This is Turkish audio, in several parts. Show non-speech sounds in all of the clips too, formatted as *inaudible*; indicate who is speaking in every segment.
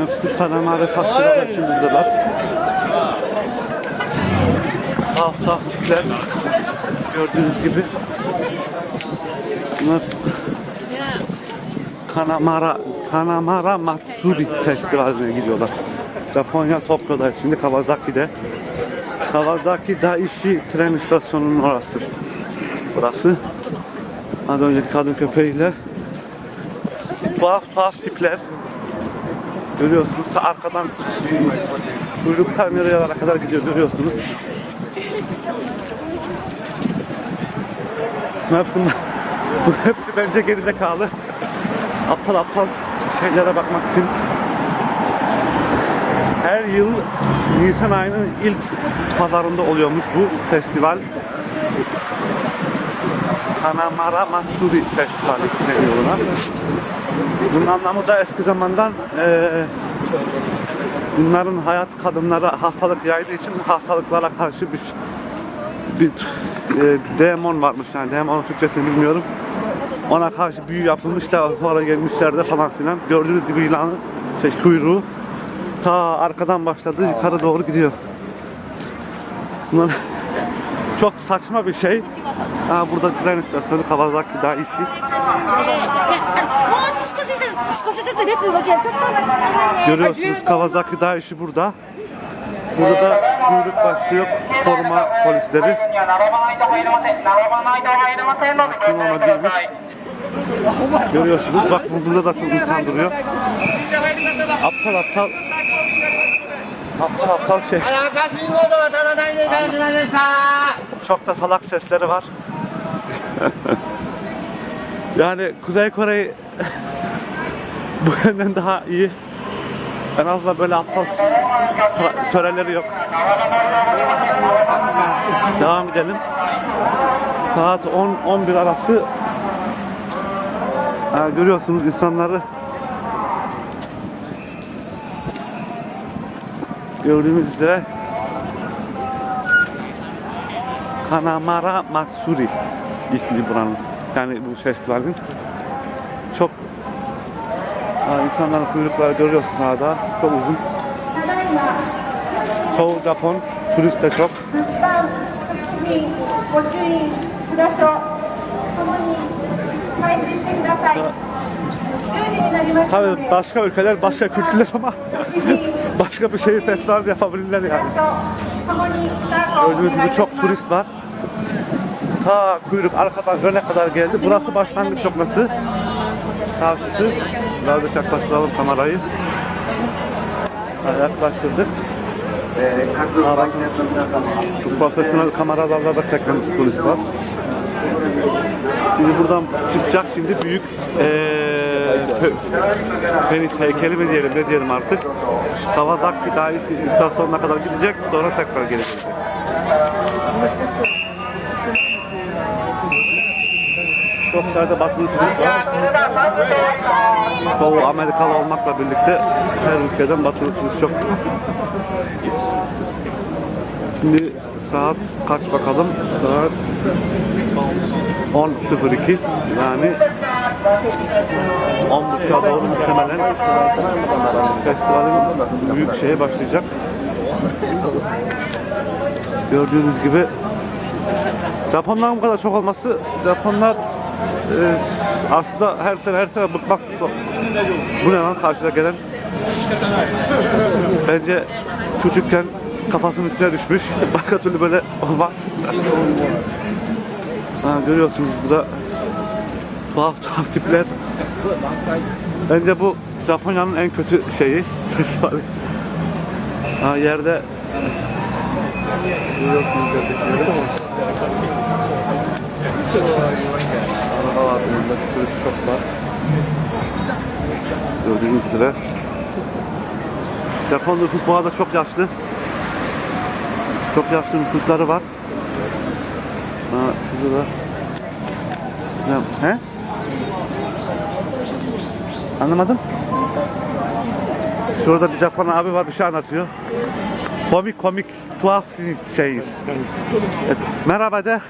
Speaker 1: Hepsi Panama ve Fasya'da için buradalar. Saf saf tipler. Gördüğünüz gibi. Bunlar Kanamara, Kanamara Matsuri Festivali'ne gidiyorlar. Japonya Tokyo'da, şimdi Kawasaki'de. Kawasaki Daishi tren istasyonunun orası. Burası. Az önceki kadın köpeğiyle tuhaf tuhaf tipler. Görüyorsunuz ta arkadan kuyruktan nereye kadar gidiyor görüyorsunuz. Ne yapsın? *laughs* Bu hepsi bence gerizekalı. Aptal aptal şeylere bakmak için her yıl Nisan ayının ilk pazarında oluyormuş bu festival. Hanamara Matsuri Festivali deniyor buna. Bunun anlamı da eski zamandan eee bunların hayat kadınlara hastalık yaydığı için hastalıklara karşı bir bir e, demon varmış yani demonun Türkçesini bilmiyorum. Ona karşı büyü yapılmış da sonra gelmişler de falan filan. Gördüğünüz gibi yılanı, şey kuyruğu ta arkadan başladı yukarı doğru gidiyor. Bunlar çok saçma bir şey. Ha, burada tren istasyonu Kawasaki Daiichi.
Speaker 2: もう少しずつ少しずつ列動きやっちゃった
Speaker 1: Görüyorsunuz Kawasaki Daiichi burada. Burada da kuyruk başlıyor koruma polisleri.
Speaker 3: には並ばないと入れません。並ばないと入れませんのでご注意ください。
Speaker 1: Görüyorsunuz bak burada da çok insan duruyor. Aptal aptal Aptal aptal şey. Çok da salak sesleri var. *laughs* yani Kuzey Kore'yi *laughs* bu yönden daha iyi. En azından böyle aptal töreleri yok. Devam edelim. Saat 10-11 arası ha, görüyorsunuz insanları gördüğünüz üzere Kanamara Matsuri ismi buranın. Yani bu festivalin. Çok ha, insanların kuyrukları görüyorsunuz sağda. Çok uzun. Çoğu Japon, turist de çok. Tabii başka ülkeler, başka kültürler ama *laughs* başka bir şehir festival yapabilirler yani. Gördüğünüz gibi çok turist var. Ta kuyruk arkadan öne kadar geldi. Burası başlangıç noktası. Karşısı. Birazcık yaklaştıralım kamerayı. Yani yaklaştırdık. Çok profesyonel kameralarla da çeken turist var. Şimdi buradan çıkacak şimdi büyük ee, Penis heykeli mi diyelim ne diyelim artık. Kawasaki Daiichi istasyonuna kadar gidecek sonra tekrar gelecek. Çok sayıda batılı turist. Çoğu Amerikalı olmakla birlikte her ülkeden batılı çok. Şimdi saat kaç bakalım? Saat 10.02 yani 10.30'a doğru muhtemelen festivalin büyük şeye başlayacak. Gördüğünüz gibi Japonların bu kadar çok olması Japonlar e, aslında her sene her sene bıkmak bu ne lan karşıda gelen? Bence çocukken kafasının içine düşmüş. *laughs* Başka türlü böyle olmaz. Ha, görüyorsunuz burada tuhaf tuhaf tipler bence bu Japonya'nın en kötü şeyi *laughs* ha, yerde görüyorsunuz yerdekileri Araba var burada, turist çok var. Gördüğünüz üzere. Japon nüfus bu arada çok yaşlı. Çok yaşlı nüfusları var. Ha, şurada da. He? Anlamadım. Şurada bir Japon abi var bir şey anlatıyor. Komik komik tuhaf sizin şeyiz. Evet. Merhaba de.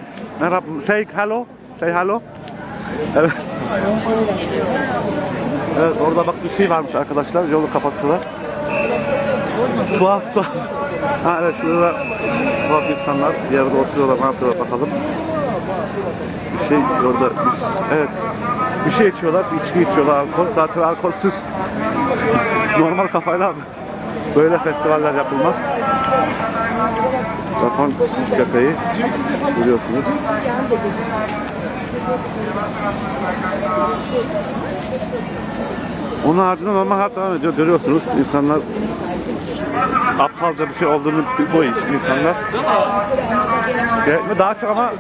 Speaker 1: Merhaba. Say hello. Say hello. Evet. Evet orada bak bir şey varmış arkadaşlar. Yolu kapattılar. Tuhaf tuhaf. Ha evet şurada tuhaf insanlar yerde oturuyorlar ne yapıyorlar bakalım. Bir şey orada evet bir şey içiyorlar, içki içiyorlar alkol. Zaten alkolsüz normal kafayla böyle festivaller yapılmaz. Japon köpeği biliyorsunuz. Onun haricinde normal hayat devam ediyor. Görüyorsunuz insanlar aptalca bir şey olduğunu bu insanlar. Gerekme daha çok ama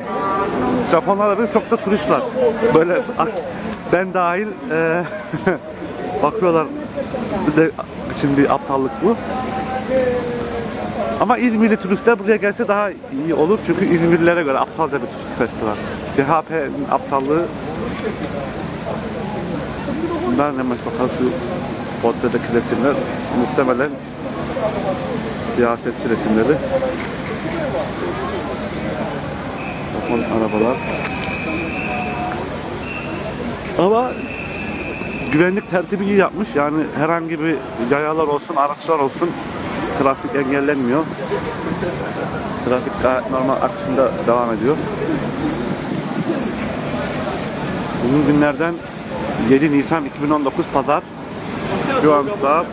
Speaker 1: Japonlarla bir çok da turist var. Böyle ben dahil e, *laughs* bakıyorlar de için bir aptallık bu. Ama İzmirli turistler buraya gelse daha iyi olur çünkü İzmirlilere göre aptalca bir festival. CHP'nin aptallığı Bunlar ne bakalım şu portredeki resimler muhtemelen siyasetçi resimleri. Japon arabalar. Ama güvenlik tertibi iyi yapmış. Yani herhangi bir yayalar olsun, araçlar olsun trafik engellenmiyor. Trafik gayet normal akışında devam ediyor. Bugün günlerden 7 Nisan 2019 Pazar. Şu an saat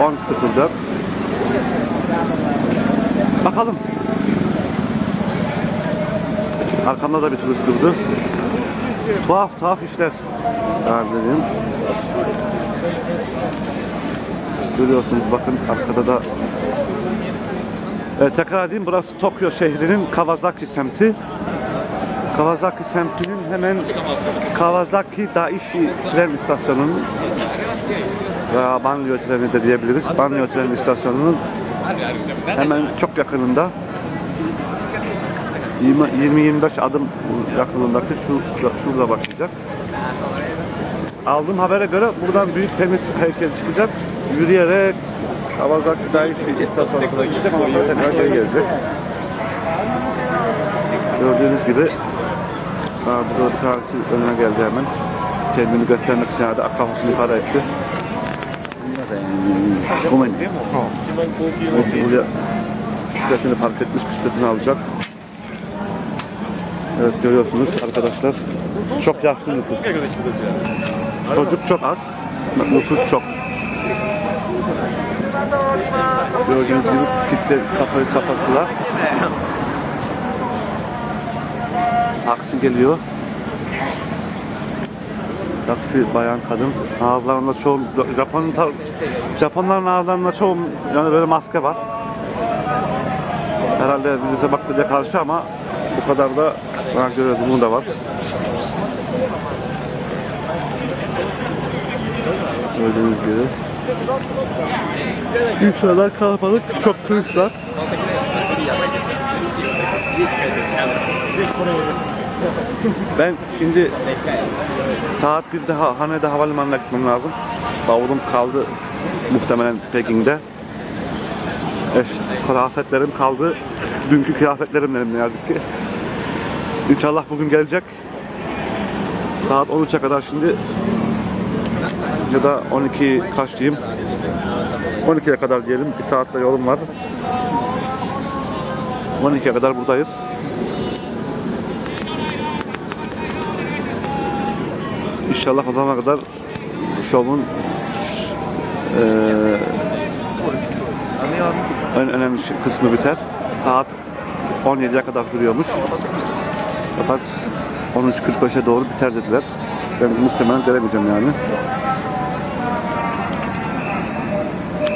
Speaker 1: 10.04. Bakalım. Arkamda da bir turist durdu. Tuhaf tuhaf işler. Yani dediğim. Görüyorsunuz bakın arkada da Evet, tekrar edeyim burası Tokyo şehrinin Kawasaki semti. Kawasaki semtinin hemen Kawasaki Daishi tren istasyonunun veya banliyö treni de diyebiliriz. Banliyö tren istasyonunun hemen çok yakınında 20-25 adım yakınındaki şu şurada başlayacak. Aldığım habere göre buradan büyük temiz heykel çıkacak. Yürüyerek Kawasaki Daishi istasyonuna kadar gidecek. Oradan tekrar geri gelecek. Gördüğünüz gibi Aa, burada bir tanesi önüne geldi hemen. Kendini göstermek için herhalde kafasını yukarı etti. Neyse buraya bisikletini park etmiş, bisikletini alacak. Evet görüyorsunuz arkadaşlar. Çok yaşlı nüfus. Çocuk çok az, nüfus çok. Gördüğünüz gibi kitle kapıyı kapattılar. Taksi geliyor. Taksi bayan kadın. Ağızlarında çoğu Japon Japonların ağızlarında çoğu yani böyle maske var. Herhalde bize baktıca karşı ama bu kadar da ben görüyorum bunu da var. Gördüğünüz gibi. İnsanlar kalabalık, çok turist. Ben şimdi saat 1'de ha Hanede havalimanına gitmem lazım. Bavulum kaldı muhtemelen Pekin'de. Eş, kıyafetlerim kaldı. Dünkü kıyafetlerim benim ne yazık ki. İnşallah bugün gelecek. Saat 13'e kadar şimdi ya da 12 kaç diyeyim. 12'ye kadar diyelim. Bir saatte yolum var. 12'ye kadar buradayız. İnşallah o zamana kadar şovun en önemli şey- kısmı biter. Saat 17'ye kadar sürüyormuş. Fakat 13.45'e doğru biter dediler. Ben muhtemelen göremeyeceğim yani.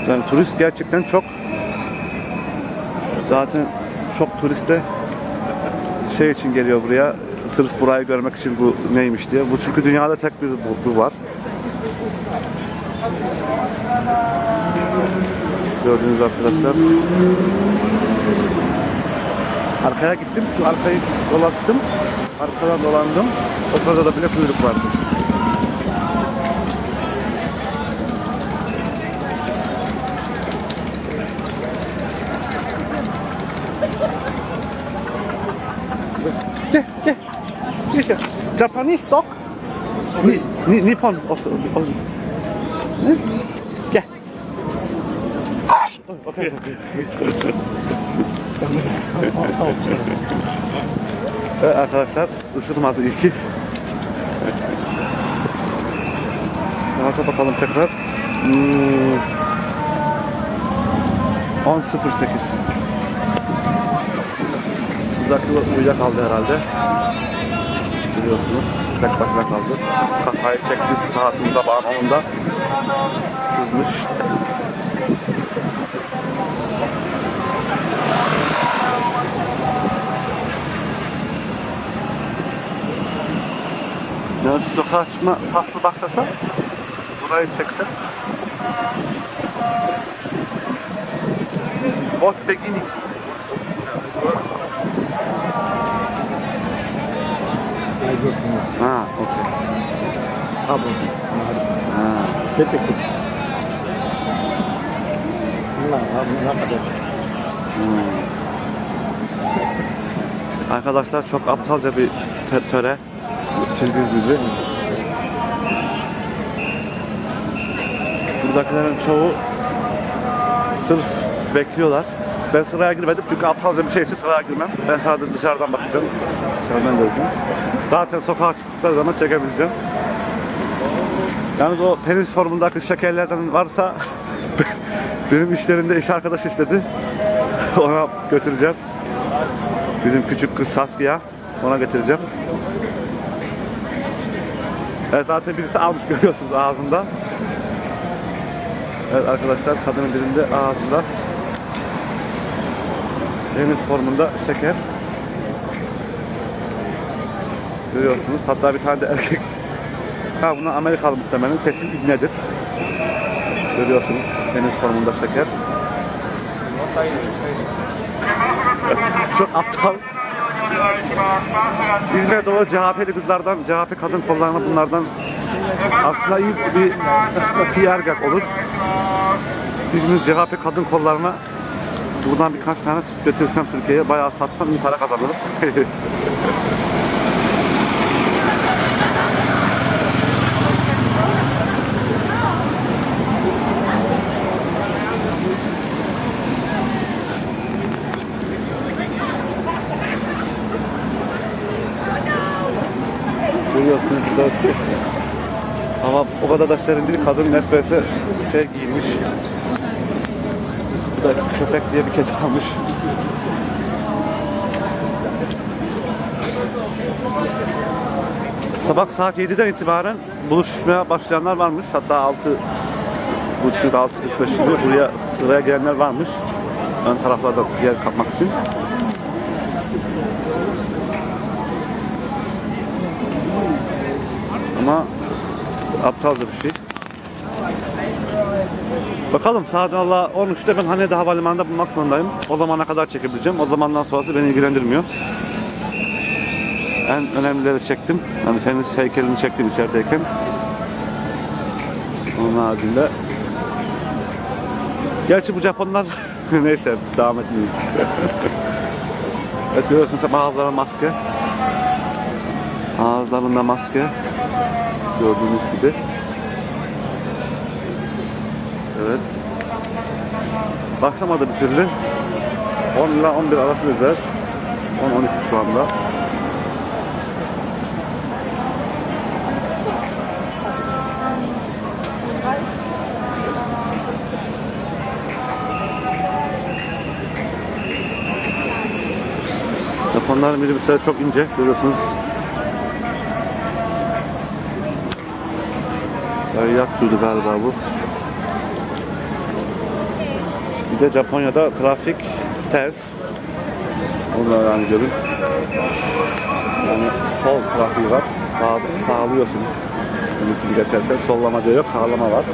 Speaker 1: Yani turist gerçekten çok. Zaten çok turist de şey için geliyor buraya. Sırf burayı görmek için bu neymiş diye. Bu çünkü dünyada tek bir bu, bu var. Gördüğünüz arkadaşlar. Arkaya gittim. Şu arkayı dolaştım. Arkadan dolandım. O sırada da bile kuyruk vardı. Gel, gel. Gel. Japanese dog. Ni, ni, Nippon. Ne? Okey. evet arkadaşlar ısırmadı iyi ki. Saate bakalım tekrar. Hmm. 10.08 Buradaki uyuyakaldı herhalde. Biliyorsunuz. Tek başına kaldı. Kafayı çekti saatinde bağın onunda. Sızmış. Ya sokağa çıkma faslı baksasa burayı çekse Bot beginning Ha, okey.
Speaker 4: Abi.
Speaker 1: Ha.
Speaker 4: Bebek. Allah ne kadar.
Speaker 1: Arkadaşlar çok aptalca bir tö- töre. Bildiğiniz gibi. Buradakilerin çoğu sırf bekliyorlar. Ben sıraya girmedim çünkü aptalca bir şey için sıraya girmem. Ben sadece dışarıdan bakacağım. Dışarıdan göreceğim. Zaten sokağa çıktıkları zaman çekebileceğim. Yalnız o penis formundaki şekerlerden varsa *laughs* benim işlerimde iş arkadaş istedi. *laughs* Ona götüreceğim. Bizim küçük kız Saskia. Ona getireceğim. Evet zaten birisi almış görüyorsunuz ağzında. Evet arkadaşlar kadının birinde ağzında deniz formunda şeker. Görüyorsunuz. Hatta bir tane de erkek. Ha bunlar Amerikalı muhtemelen. Kesin ibnedir. Görüyorsunuz. Deniz formunda şeker. Çok aptal. İzmir'de o CHP'li kızlardan, CHP kadın kollarına bunlardan aslında iyi bir PR gag olur. İzmir CHP kadın kollarına buradan birkaç tane götürsem Türkiye'ye bayağı satsam iyi para kazanırım. *laughs* Görüyorsunuz burada serin değil. Kadın nesbete şey giymiş. Bu da köpek diye bir kedi almış. Sabah saat 7'den itibaren buluşmaya başlayanlar varmış. Hatta 6 buçuk 6.45 gibi buraya sıraya gelenler varmış. Ön taraflarda yer kapmak için. Ama aptalca bir şey. Bakalım saat valla 13'te ben Hanede Havalimanı'nda bulmak zorundayım. O zamana kadar çekebileceğim. O zamandan sonrası beni ilgilendirmiyor. En önemlileri çektim. Yani tenis heykelini çektim içerideyken. Onun haricinde Gerçi bu Japonlar *laughs* neyse devam etmeyeyim. evet görüyorsunuz ağızlarına maske. Ağızlarında maske. Gördüğünüz gibi. Evet. Başlamadı bir türlü. 10 ile 11 arasındayız. 10-12 şu anda. Japonların minibüsleri çok ince görüyorsunuz. Yat sürdü galiba bu. Bir de Japonya'da trafik ters. Onu da yani görün. Yani sol trafiği var. Sağ, sağlıyorsunuz. Minibüsü geçerken sollama diyor yok sağlama var.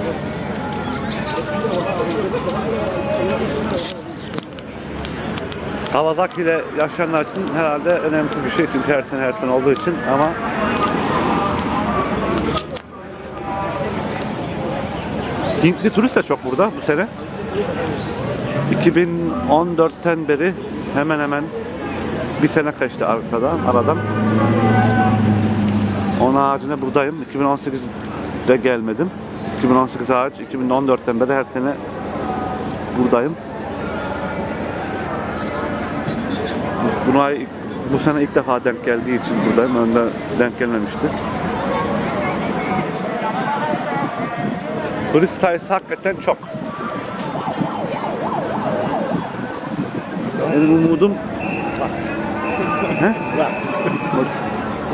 Speaker 1: Kawasaki ile yaşayanlar için herhalde önemsiz bir şey çünkü her sene her sene olduğu için ama Hintli turist de çok burada bu sene. 2014'ten beri hemen hemen bir sene kaçtı arkadan, aradan. Onun haricinde buradayım. 2018'de gelmedim. 2018 hariç 2014'ten beri her sene buradayım. Buna bu sene ilk defa denk geldiği için buradayım. Önde denk gelmemişti. Turist sayısı hakikaten çok. Benim umudum?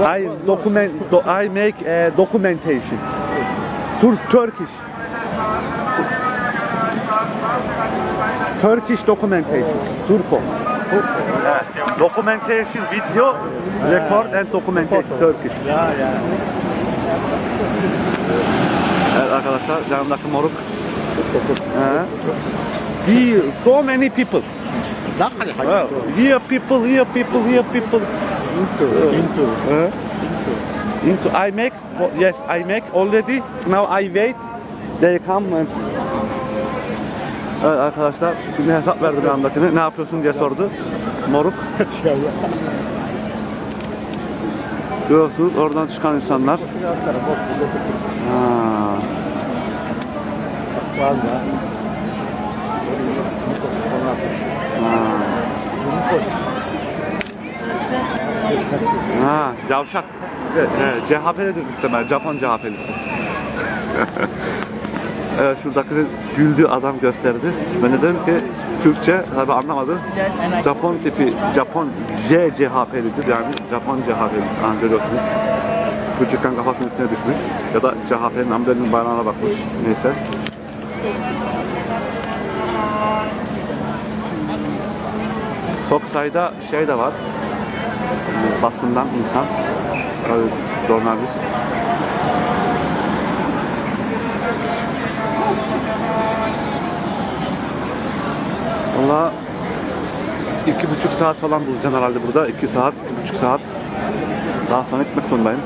Speaker 1: I document do, I make a documentation. Tur Turkish. Turkish documentation. Turko. Yeah. Documentation video, record and documentation Turkish.
Speaker 4: Ya ya.
Speaker 1: Arkadaşlar yanımdaki moruk. He. So many people. Well, here people, here people, here people.
Speaker 4: Into. Into.
Speaker 1: He. Into I make yes I make already. Now I wait. They come and Evet arkadaşlar şimdi hesap verdi bir andakine. Ne yapıyorsun diye sordu. Moruk. Görüyorsunuz oradan çıkan insanlar. Ha.
Speaker 4: Valla.
Speaker 1: Ha, yavşak. Evet, evet, CHP'lidir muhtemelen. Japon CHP'lisi. *laughs* evet, şuradaki güldüğü adam gösterdi. Ben de dedim ki Türkçe tabi anlamadı. Japon tipi, Japon J CHP'lidir yani Japon CHP'lisi. Aha görüyorsunuz. Küçükken kafasının üstüne düşmüş. Ya da CHP'nin ambleminin bayrağına bakmış. Neyse. Çok sayıda şey de var. Basından insan, jurnalist. Valla iki buçuk saat falan bulacağım herhalde burada. iki saat, iki buçuk saat. Daha sonra gitmek zorundayım.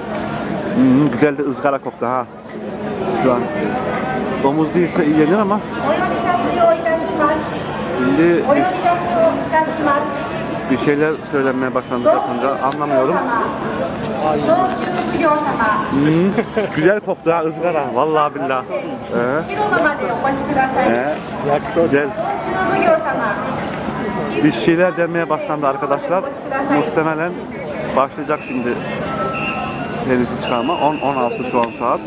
Speaker 1: Hmm, güzel de ızgara koktu ha. Şu an. Domuz değilse yenir ama. Şimdi
Speaker 5: bir,
Speaker 1: bir şeyler söylenmeye başlandı Japonca. Anlamıyorum. Hmm, güzel koktu ha ızgara. Vallahi billah. Ee, ee, güzel. Bir şeyler demeye başlandı arkadaşlar. Muhtemelen başlayacak şimdi tenisi çıkarma. 10-16 şu an saat.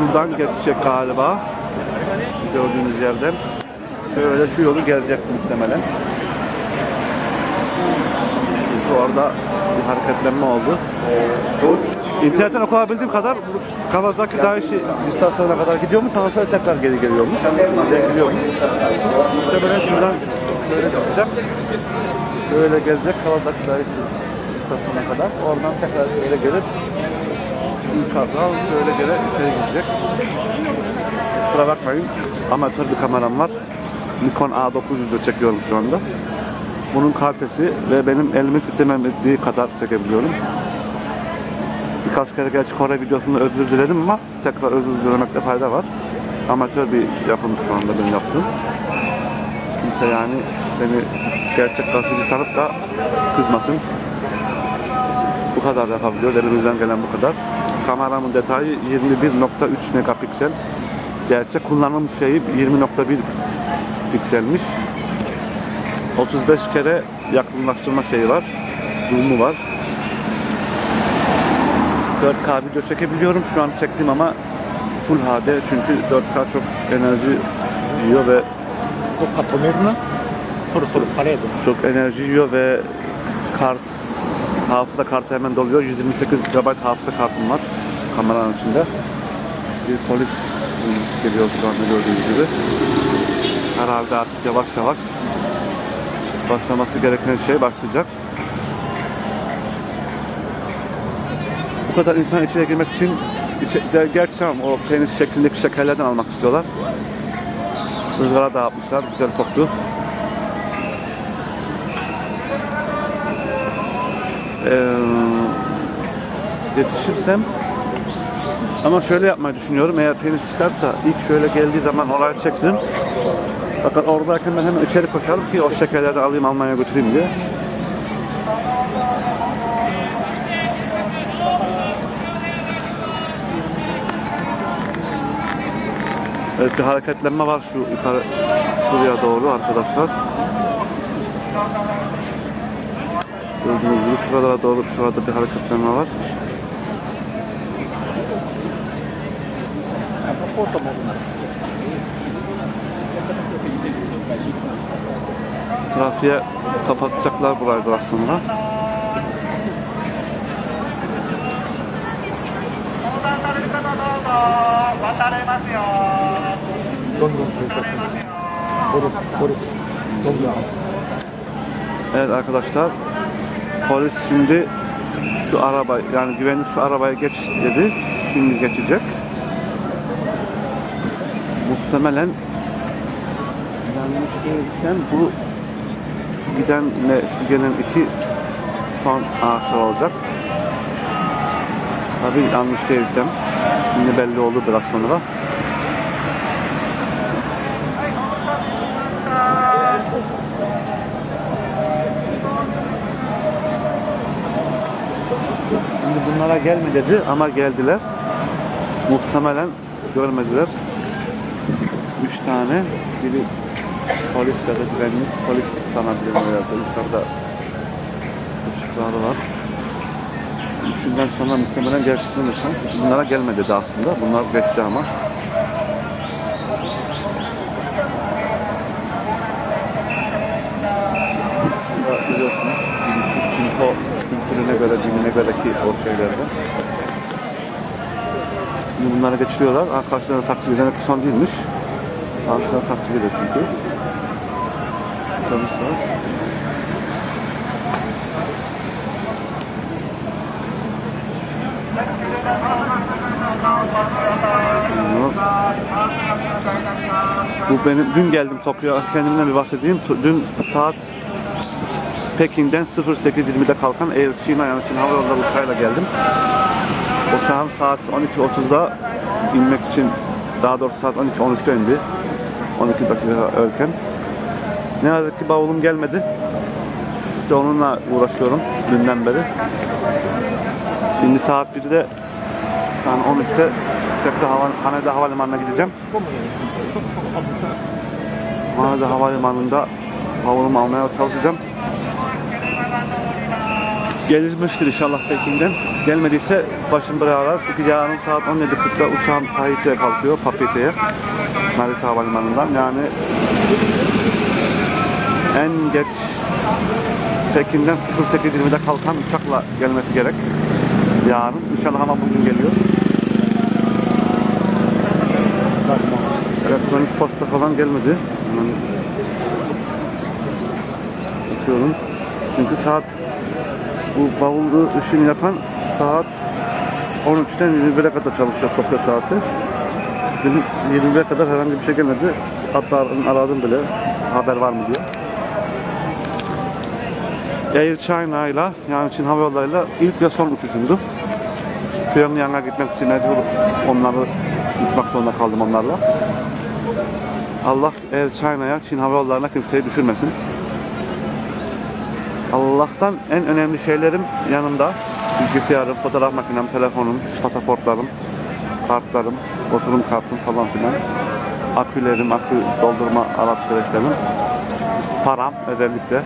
Speaker 1: Buradan geçecek galiba. Gördüğünüz yerden. Şöyle şu yolu gelecek muhtemelen. Çünkü orada bir hareketlenme oldu. İnternetten okuyabildiğim kadar Kawasaki Daiichi istasyonuna kadar gidiyormuş. Ondan sonra tekrar geri geliyormuş. Geri geliyormuş. Muhtemelen şuradan şöyle çıkacak. Böyle gelecek Kawasaki Daiichi istasyonuna kadar. Oradan tekrar böyle gelip yukarıdan şöyle gele içeri girecek. Kusura bakmayın. Amatör bir kameram var. Nikon A900'de çekiyorum şu anda. Bunun kalitesi ve benim elimin titremediği kadar çekebiliyorum. Birkaç kere gerçi Kore videosunda özür diledim ama tekrar özür dilemekte fayda var. Amatör bir yapım şu anda benim yaptığım. Kimse yani beni gerçek gazeteci sanıp da kızmasın. Bu kadar yapabiliyoruz. Elimizden gelen bu kadar. Kameramın detayı 21.3 megapiksel. Gerçek kullanım şeyi 20.1 pikselmiş. 35 kere yakınlaştırma şeyi var. Zoom'u var. 4K video çekebiliyorum. Şu an çektim ama Full HD çünkü 4K çok enerji yiyor ve çok enerji yiyor ve kart hafıza kartı hemen doluyor. 128 GB hafıza kartım var kameranın içinde. Bir polis geliyor şu anda gördüğünüz gibi. Herhalde artık yavaş yavaş başlaması gereken şey başlayacak. Bu kadar insan içeri girmek için içe, gerçi tamam o penis şeklindeki şekerlerden almak istiyorlar. Izgara dağıtmışlar, güzel koktu. Ee, yetişirsem ama şöyle yapmayı düşünüyorum. Eğer tenis çıkarsa ilk şöyle geldiği zaman olay çeksin. Fakat oradayken ben hemen içeri koşarım ki o şekerleri alayım Almanya'ya götüreyim diye. Evet bir hareketlenme var şu yukarı şuraya doğru arkadaşlar. Gördüğünüz gibi şuralara doğru şurada bir hareketlenme var. Trafiğe kapatacaklar burayı biraz sonra. Evet arkadaşlar polis şimdi şu araba yani güvenlik şu arabaya geç dedi. Şimdi geçecek. Muhtemelen yanlış değilsem bu gidenle şu gelen iki son ağaçlar olacak. Tabii yanlış değilsem. Şimdi belli oldu biraz sonra. Bunlara gelme dedi ama geldiler. Muhtemelen görmediler. Üç tane. Biri polis ya da güvenlik. Polis sanabilirim herhalde. Yukarıda ışıkları var. Üçünden sonra muhtemelen gerçekten. Bunlara gelme dedi aslında. Bunlar geçti ama. Burada biliyorsunuz Şinto kültürüne göre, dinine göre ki o şeylerde. Şimdi bunları geçiriyorlar. Aa, karşılarına takip eden son değilmiş. Karşılarına takip ediyor çünkü. Bunu- Bu benim dün geldim Tokyo'ya kendimden bir bahsedeyim. Dün saat Pekin'den 08.20'de kalkan Air China yani Çin Hava Yolları uçağıyla geldim. Uçağım saat 12.30'da inmek için daha doğrusu saat 12.13'te indi. 12 dakika erken. Ne yazık ki bavulum gelmedi. İşte onunla uğraşıyorum dünden beri. Şimdi saat 1'de yani 13'te tekrar hava, Haneda Havalimanı'na gideceğim. Haneda Havalimanı'nda bavulumu almaya çalışacağım. Gelişmiştir inşallah Pekin'den. Gelmediyse başım beraber. Çünkü yarın saat 17.40'da uçağım Tahiti'ye kalkıyor, Papete'ye. Narita Havalimanı'ndan. Yani en geç Pekin'den 08.20'de kalkan uçakla gelmesi gerek. Yarın. İnşallah ama bugün geliyor. Elektronik posta falan gelmedi. Bakıyorum. Çünkü saat bu bavulu işini yapan saat 13'ten 21'e kadar çalışıyor Tokyo saati. Benim 21'e kadar herhangi bir şey gelmedi. Hatta aradım bile haber var mı diye. Air China ile yani Çin Hava Yolları'yla ilk ve son uçuşumdu. Pyongyang'a gitmek için mecbur onları gitmek zorunda kaldım onlarla. Allah Air China'ya, Çin Hava Yolları'na kimseyi düşürmesin. Allah'tan en önemli şeylerim yanımda. Bilgisayarım, fotoğraf makinem, telefonum, pasaportlarım, kartlarım, oturum kartım falan filan. Akülerim, akü doldurma araç gereçlerim. Param özellikle.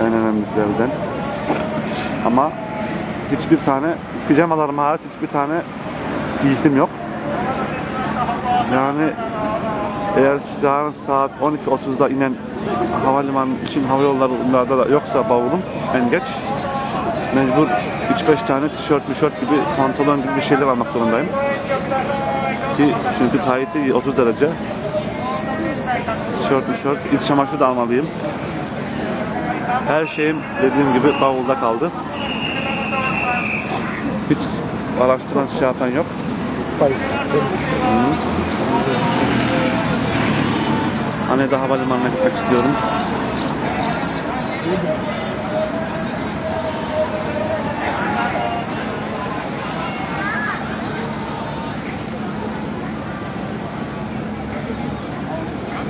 Speaker 1: En önemlisilerden. Ama hiçbir tane, pijamalarım hariç hiçbir tane giysim yok. Yani eğer yarın saat 12.30'da inen havalimanı için hava yollarında da yoksa bavulum en geç mecbur 3-5 tane tişört, tişört gibi pantolon gibi bir şeyler almak zorundayım. Ki çünkü Tahiti 30 derece. Tişört, tişört, iç çamaşır da almalıyım. Her şeyim dediğim gibi bavulda kaldı. Hiç araştıran şey yapan yok. Haneda Havalimanı'na gitmek istiyorum.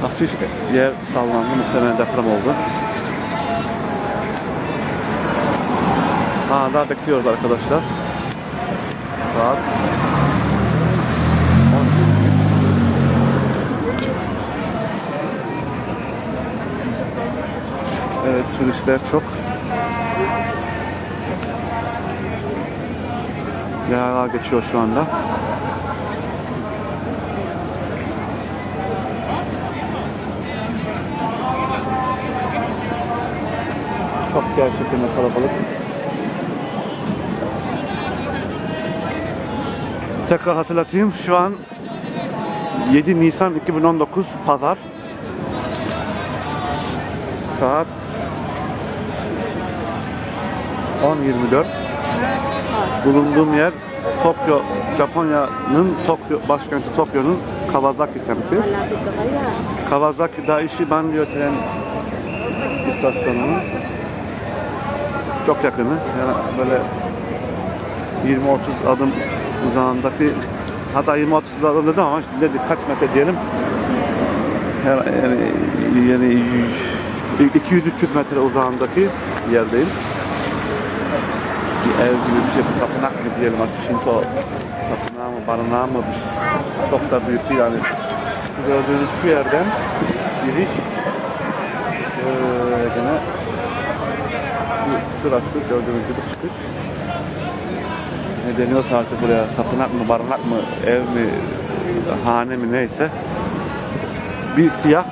Speaker 1: Hafif yer sallandı, muhtemelen deprem oldu. Hala bekliyoruz arkadaşlar. Saat 10. turistler çok. Yayalar geçiyor şu anda. Çok gerçekten kalabalık. Tekrar hatırlatayım. Şu an 7 Nisan 2019 Pazar. Saat 10.24. Bulunduğum yer Tokyo, Japonya'nın Tokyo, başkenti Tokyo'nun Kawasaki semti. Kawasaki Daiichi Banryo tren istasyonunun çok yakını. Yani böyle 20-30 adım uzağındaki hatta 20-30 adım dedim ama şimdi dedik kaç metre diyelim. Yani, yani, yani 200-300 metre uzağındaki yerdeyim. Bir ev gibi bir şey, bir tapınak mı diyelim artık Shinto tapınağı mı, barınağı mı çok da büyük değil yani. Şu gördüğünüz şu yerden giriş şöyle gene bu şurası gördüğünüz gibi çıkış. Ne deniyorsa artık buraya tapınak mı, barınak mı, ev mi, hane mi neyse. Bir siyah